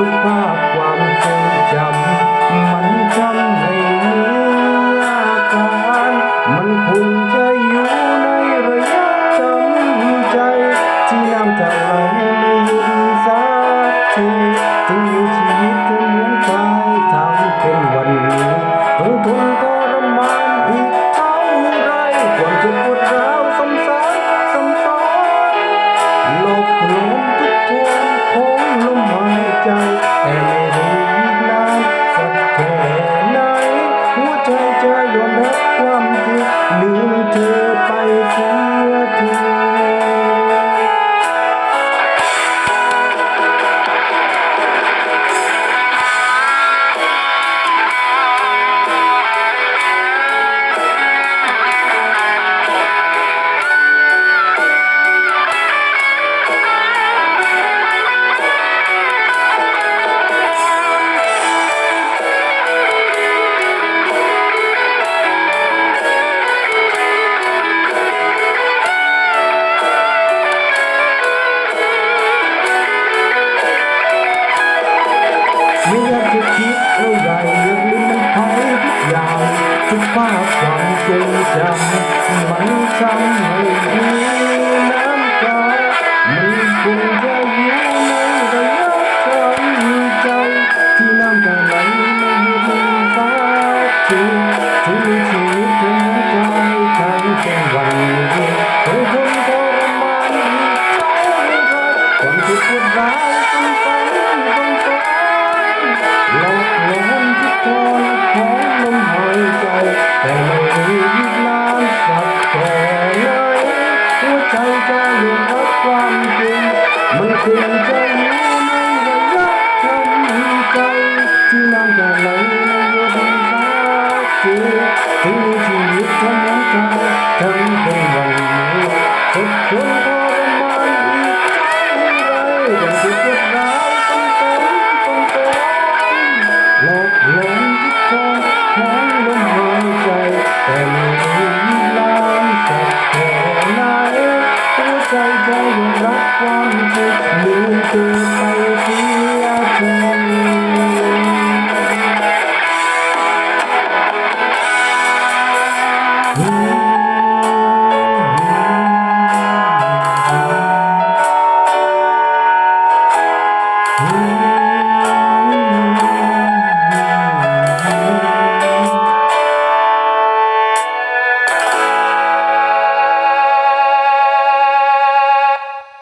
goodbye. ทุกภาพความเก่งจำมันทำ